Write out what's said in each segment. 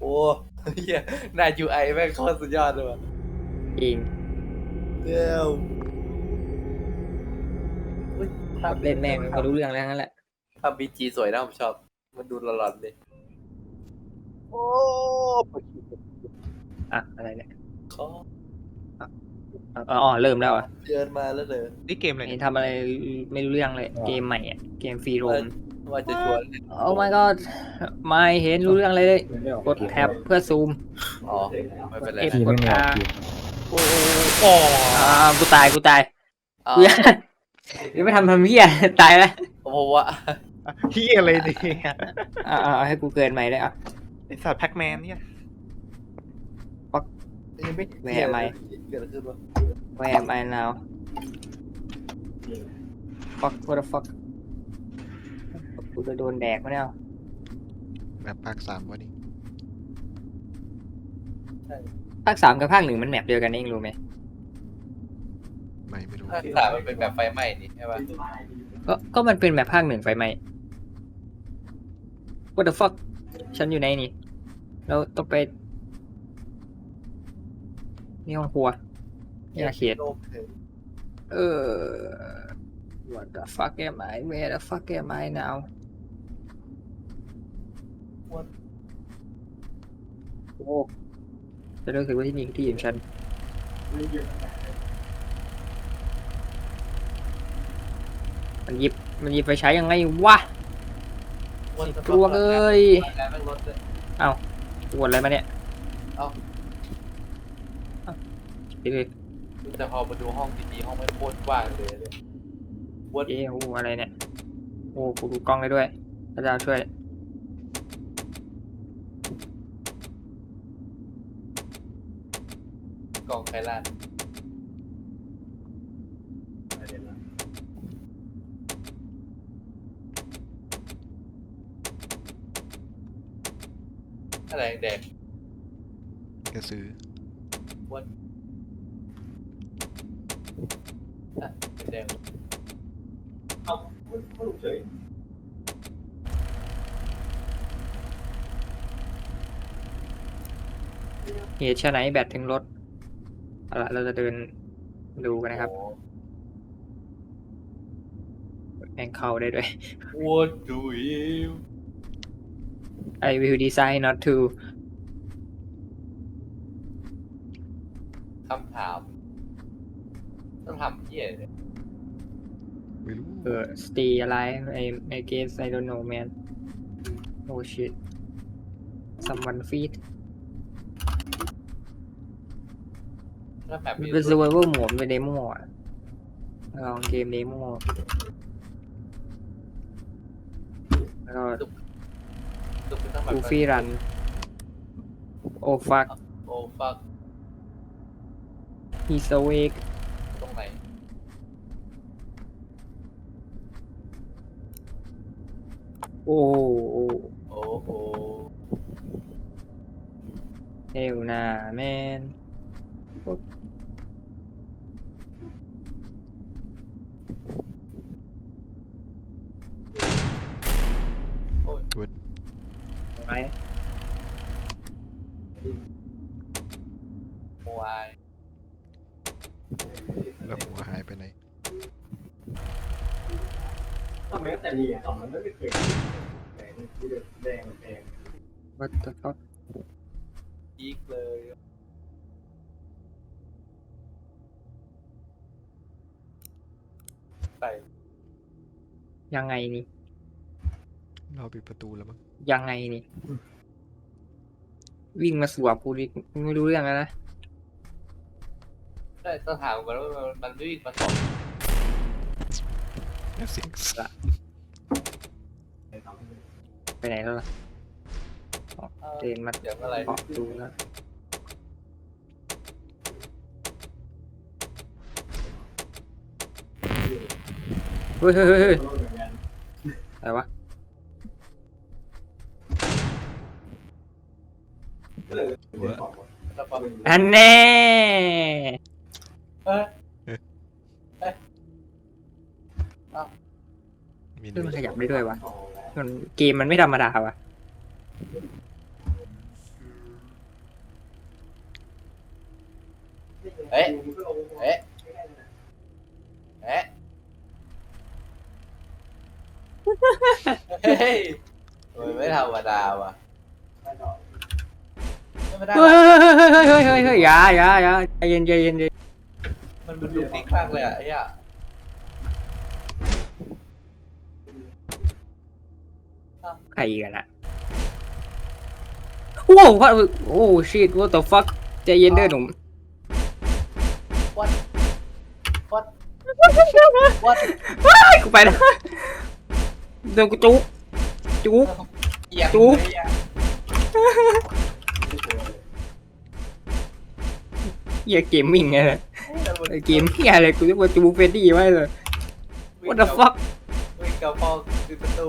โอ้เฮียหน้า UI แม่งโคตรสุดยอดเลยว่ะจริงเดี๋ยวเล่นแม่งก็รู้เรื่องแล้วนั่นแหละภาพบีจีสวยนะผมชอบ มันดูหลอนๆเลยโอ้อะอะไรเนี่ยเขาอ๋ออ๋อเริ่มแล้วอะเดินมาแล้วเลยนี่เกมอะไรนี่เนี่ยทำอะไรไม่รู้เรื่องเลยเกมใหม่อะเกมฟรีโรม ว่าจะชวนเล่นโอ้ my god ไม่เห็นรู้เรื่องเลยเลยกดแท็บเพื่อซูมอ๋อไม่เป็นไรเอฟนะกดอาโอ้โอ้อ่ากูตายกูตายอ้าวกูยังยังไม่ทำทำเหี้ยตายแล้วผมว่าเฮียอะไรเนี่ยอ่าเอาให้กูเกินใหม่เลยอะไอสัตว์แพ็กแมนเนี่ยยังไม่แหวะไหมเกิดอะไรขึ้นวะ Where am I now fuck what the fuck กูจะโดนแดกไหมเนี่ยแบบภาคสามวะนี่ภาคสามกับภาคหนึ่งมันแมปเดียวกันเองรู้ไหมไม่ไม่รู้ภาคสามมันเป็นแบบไฟไหม้นี่ใช่ปะก็ก็มันเป็นแบบภาคหนึ่งไฟไหม้ what the fuck ฉันอยู่ไหนนี่เราต้องไปนี่ห้องครัวนี่อาเขตโลกเถอะเออ what the fuck am I where the fuck am I now โอ้จะรู้สึกว่าที่นี่คือที่ของฉันมันหยิบมันหยิบไปใช้ยังไงวะวันจะกลัวเอ้ย แล้วแม่งรถเลยปวดอะไรมาเนี่ยเอ้าเอ้าดิเลยแต่พอมาดูห้องดีๆห้องไม่โคตรกว้างเลยเนี่ยวัดเอ้โอ้อะไรเนี่ย โอ้กูดูกล้องได้ด้วยพระเจ้าช่วย กล่ องไคล่าอะไรแดงกระสือวัดอะเป็นแดงเหตุชะไหนแบตถึงรถ เอาละเราจะเดินดูกันนะครับโอ้แม่งเข้าได้ด้วย What do you I will decide not to คำถามต้องทำเหี้ยเนี่ยไม่รู้เออ stay alive I I guess I don't know man oh shit someone feed ถ้าแบบมันเป็น survival mode เป็นเดโมอะลองเกมเดโมแล้วก็ตุ๊กต้องแบบ กูฟี่รัน โอ้ fuck โอ้ฟัก he's awake ตรงไหนโอ้โอ้โอ้โหเฮลนาแมน โอ้ย ไหม โมวาย แล้วหัวหายไปไหนแม้แต่เหรียญมันไม่เคยแดงแดงแดง what the fuck อีกเลยใส่ยังไงนี่ เราปิดประตูแล้วมั้งยังไงนี่ วิ่งมาสวบกูดิไม่รู้เรื่องแล้วนะ ได้ต้องถามก่อนว่ามันมันไม่วิ่งมาสองเสียงสั่นไปไหนแล้วล่ะเดินมาเสียงอะไรเกาะดูแล้วเฮ้ยเฮ้ยเฮ้ยเฮ้ยอะไรวะหัวแล้ เอ้เอ้ขึ้นมันขยับได้ด้วยวะมันเกมมันไม่ธรรมดาวะเอ๊ะเอ๊ะเอ้ยเฮ้ยมันไม่ธรรมดาว่ะไม่ธเฮ้ยเฮ้ยเฮ้ยเฮ้ยเฮ้ยอย่าอย่าอย่าใจเย็นใจเย็นใจเย็น มันดูดุกดิกมากเลยอะไอ้เหี้ยใครกันอะโอ้โหโอ้ชิต what the fuck ใจเย็นเด้อหนุ่มวัดวัดวัดกูไปนะโดนกูจุกจุกเอียงจุ๊บเลยอะเหี้ยเกมมิ่งไงเนี่ยแล้วมัน ไอ้เกมเหี้ยอะไรกูเรียกว่าจูเฟดดี้ไว้เลย what the fuck วิ่งกับพอปิดประตู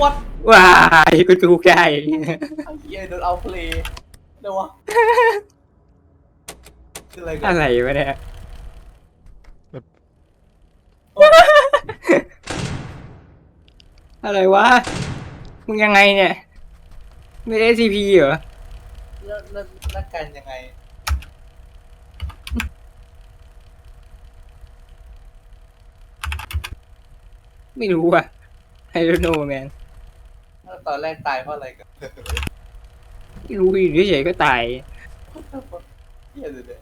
วัดว้ายกูจูกได้ไอ้เหี้ยโดนเอาเพลย์เดี๋ยววะคืออะไรกันอะไรวะเนี่ยอะไรวะมึงยังไงเนี่ยไม่ได้ SCP เหรอแล้วแล้วแล้วกันยังไง ไม่รู้อะ I don't know man แล้วตอนแรกตายเพราะอะไรกันไม่รู้อยู่เฉยๆก็ตายเฮียเลยเนี่ย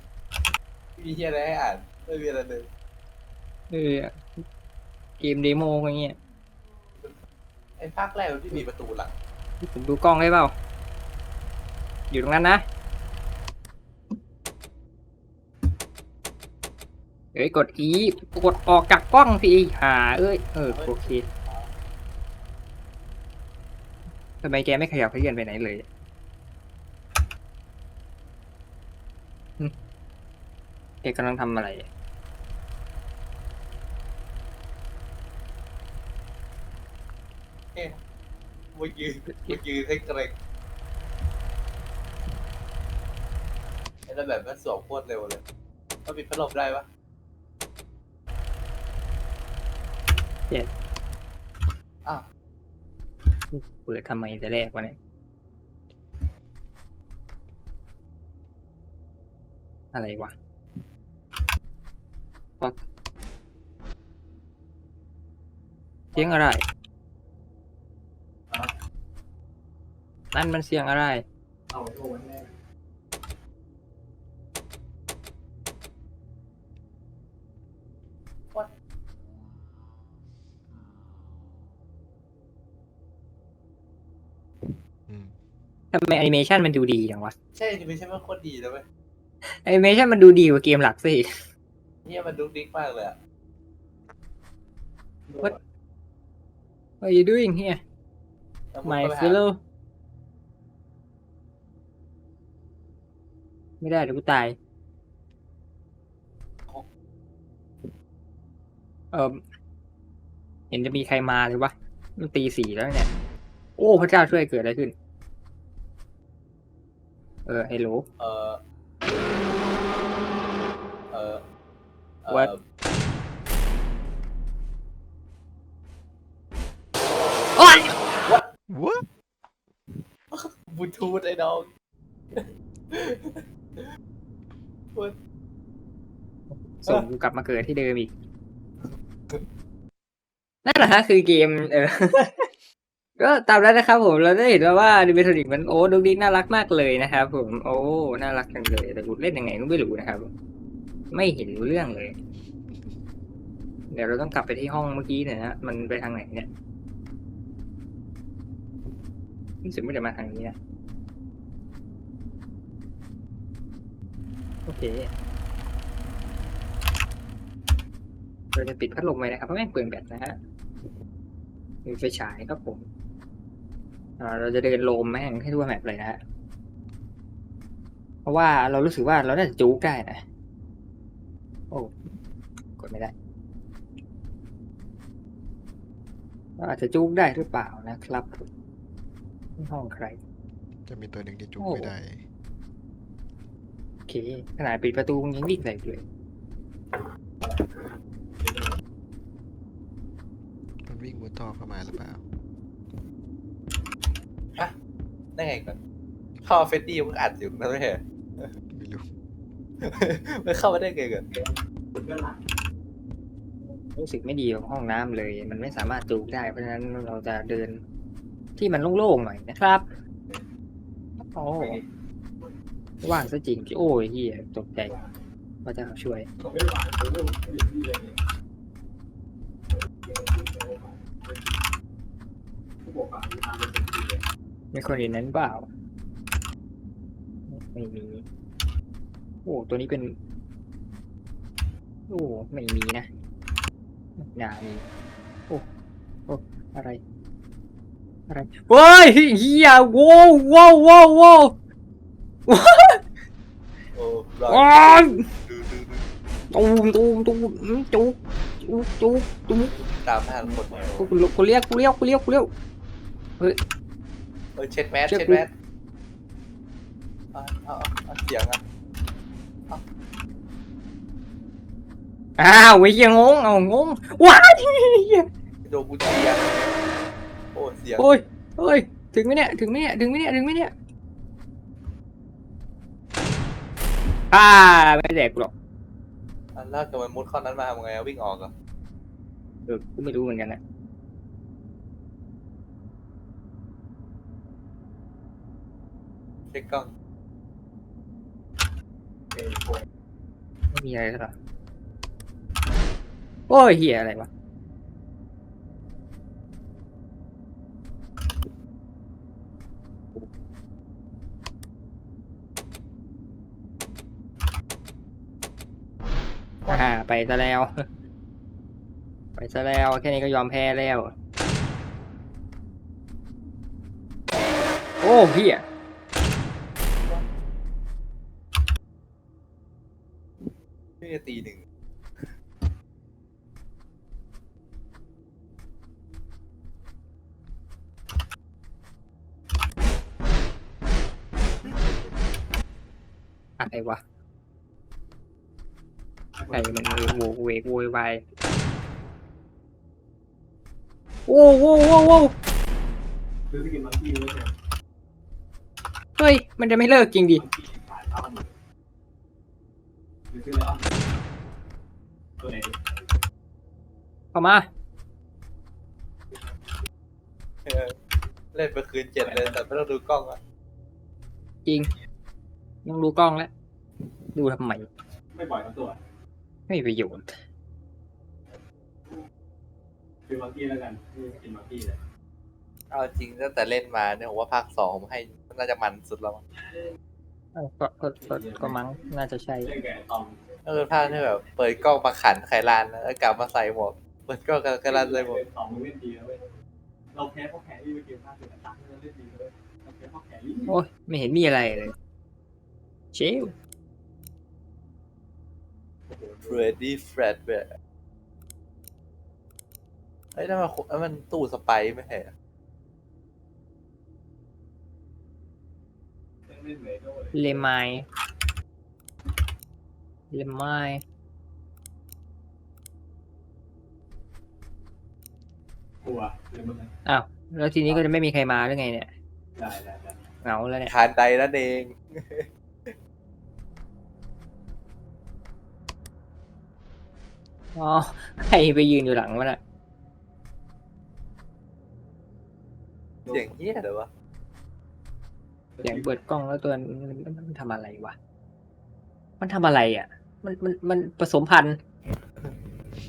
มีเฮียอะไรให้อ่านไม่มีอะไรเลยเออเกมเดโมอะไรเงี้ยไอ้ภาคแรกมันที่มีประตูหลังผมดูกล้องได้เปล่า อยู่ตรงนั้นนะ เอ้ยกด E กดออกจากกล้องสิหา เอ้ยเออโอเคทำไมแกไม่ขยับขยื่นไปไหนเลยหึแกกำลังทำอะไรมายืนมายืนให้เกรงแล้วแบบมันสวมโคตรเร็วเลยมันปิดพัดลมได้ปะ เจ็ดอ้าว เปิดทำไมแต่แรกวะเนี่ยอะไรวะฟักเสียงอะไร นั่นมันเสียงอะไร เอาไอ้โอ้ยแน่ ทำไมแอนิเมชันมันดูดีจังวะใช่ไม่ใช่ว่าโคตรดีนะเว้ยแอนิเมชันมันดูดีกว่าเกมหลักสิเฮียมันดุกดิกมากเลยอะ What? What are you doing here แล้วง my ก็ไปหา fellow ไม่ได้เดี๋ยวกูตายเออเห็นจะมีใครมาหรือวะมันตีสี่แล้วเนี่ย โอ้ พระเจ้าช่วยเกิดอะไรขึ้น เออไฮโหลเออเออเออ What? โอ้ยวะบลูทูธไอ้น้องส่งกูกลับมาเกิดที่เดิมอีกนั่นแหละฮะคือเกมเออ ก็ตามนั้นนะครับผมเราได้เห็นแล้วว่าดิเมทริกมันโอ้ดูดีน่ารักมากเลยนะครับผมโอ้น่ารักจังเลยแต่กูเล่นยังไงก็ไม่รู้นะครับ ไม่เห็นรู้เรื่องเลย เดี๋ยวเราต้องกลับไปที่ห้องเมื่อกี้หน่ยนะมันไปทางไหนเนี่ยรู้สึกไม่ได้มาทางนี้นะโอเคเราจะปิดพัดลมไว้นะครับเพราะแม่งเปลืองแบตนะฮะมีไฟฉายครับผม อ่าเราจะเดินโลมแม่งให้ทั่วแมปเลยนะฮะ เพราะว่าเรารู้สึกว่าเราน่าจะจู๊กได้นะ โอ้กดไม่ได้เราอาจจะจู๊กได้หรือเปล่านะครับนี่ห้องใคร จะมีตัวหนึ่งที่จุกโอ้ไม่ได้ โอเค ขนาดปิดประตูยังวิ่งใส่เลย มันวิ่งบนท่อเข้ามาหรือเปล่า ได้ไงก่อนพ่อเฟดดี้มึงอัดอยู่นะไม่ใช่เหรอไม่รู้มันเข้ามาได้ไงกันคุณก็หลังรู้สึกไม่ดีกับห้องน้ำเลย มันไม่สามารถจูบได้ เพราะฉะนั้นเราจะเดิน ที่มันโล่งๆหน่อยนะครับโอ้ว่างซะจริงโอ้ยเฮียตกใจว่าจะช่วยเขาไม่ได้วางเขาไม่ได้อยู่ที่เลยผู้ปกครอง มีคนอื่นนั้นเปล่า ไม่มี โอ้ ตัวนี้เป็น โอ้ ไม่มีนะน่ามี โอ้ โอ้ อะไร อะไรเฮ้ยเฮียโว้วโว้วโว้วโว้วโอ้รอโอ้ยดูดูดูตูมตูมตูมอืมจุกจุกจุกจุกตามห้าคนกูกูเรียกกูเรียกกูเรียกกูเรียกเออเช็ดแมสเช็ดเช็ดแมสเอาเอาเอาเสียงอะอ้าวไอ้เหี้ยงงเอางงว้ายเหี้ยโดนกูเสียงโอ้เสียงโอ้ยโอ้ยถึงไหมเนี่ยถึงไหมเนี่ยถึงไหมเนี่ยถึงไหมเนี่ยอ่าไม่แดกกูหรอกอันแรกกับมันมุดเข้านั้นมาทำไงอะวิ่งออกเหรอะเออกูไม่รู้เหมือนกันนะ ช็คกล้องไม่มีอะไรหรอกโอ้ยเหี้ยอะไรวะอ่าไปซะแล้ว ไปซะแล้ว แค่นี้ก็ยอมแพ้แล้ว โอ้เฮีย นี่จะตีหนึ่งอะไรวะใครมันโวกเวกโวยวายโอ้โว้โว้โว้ซื้อสกินมังกี้ไม่ใช่เฮ้ย มันจะไม่เลิกจริงดิมังกี้ขายเท่าหนึ่งซื้อแล้ว ตัวไหนเข้ามา เออเล่นไปคืนเจ็ดเลยแต่ไม่ต้องดูกล้องอะจริงต้องดูกล้องแล้ว ดูทำไม ไม่ปล่อยทั้งตัวไม่มีประโยชน์ซื้อมังกี้แล้วกันซื้อสกินมังกี้เลยเอาจริงตั้งแต่เล่นมาเนี่ยผมว่าภาคสองผมให้น่าจะมันสุดแล้วมั้งเอ้าก็ก็ก็ก็มั้งน่าจะใช่ เล่นแก่ตอม เออภาคที่แบบเปิดกล้องมาขันไขลานแล้วกลับมาใส่หมวกเปิดกล้องกับไขลานใส่หมวกตอมมึงเล่นดีแล้วเว้ยเราแพ้เพราะแพ้ที่เมื่อกี้ภาคเป็นตังค์เราเล่นดีเลยเราแพ้เพราะแพ้ลี่โอ้ยไม่เห็นมีอะไรเลยเชลเฟรดดี้แฟรดเบร์เฮ้ยนั่นมันนั่นมันตู้สไปร์ไม่ใช่เหรอเล่นเล่นเลยด้วยเลมาย เลมายกลัวเลยมึงอ้าวแล้วทีนี้ก็จะไม่มีใครมาหรือไงเนี่ยได้ได้ได้เหงาแล้วเนี่ยคานใดนั่นเองอ๋อใครไปยืนอยู่หลังมันอะเสียงเฮี้ยเลยวะเสียงเปิดกล้องแล้วตัวนั้นมันมันทำอะไรวะ มันทำอะไรอะ มันมันมันผสมพันธุ์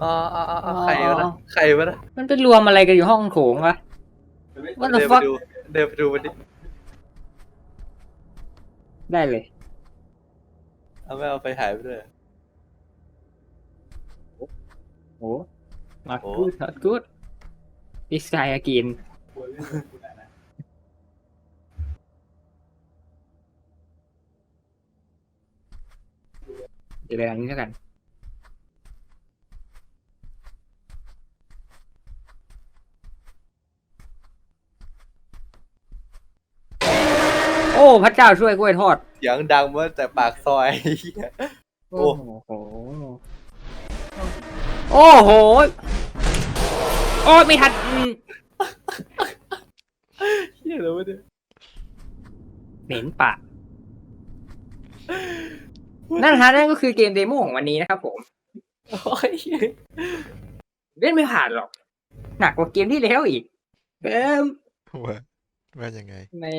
อ๋ออ๋ออ๋ออ๋อใครวะนะใครวะนะมันเป็นรวมอะไรกันอยู่ห้องโถงวะ What the เดินไป fuck ดูเดินไปดูมันดิได้เลย เอาไม่เอาไปถ่ายไปด้วย โอ้ not โอ้ good not good this guy again กลัวเล่นกูแต่ละเดี๋ยวไปอันนี้แล้วกัน โอ้ พระเจ้าช่วยกล้วยทอด เสียงดังมาแต่ปากซอยเหี้ยโอ้โอ้ โห โอ้โห โอ้ยไม่ทันอืมเฮี้ยเลยวะเนี่ยเหม็นปากโนั่นนะฮะนั่นก็คือเกมเดโมของวันนี้นะครับผมโอ้ยเล่นไม่ผ่านหรอก หนักกว่าเกมที่แล้วอีกเอมว่าว่ายังไง ไม่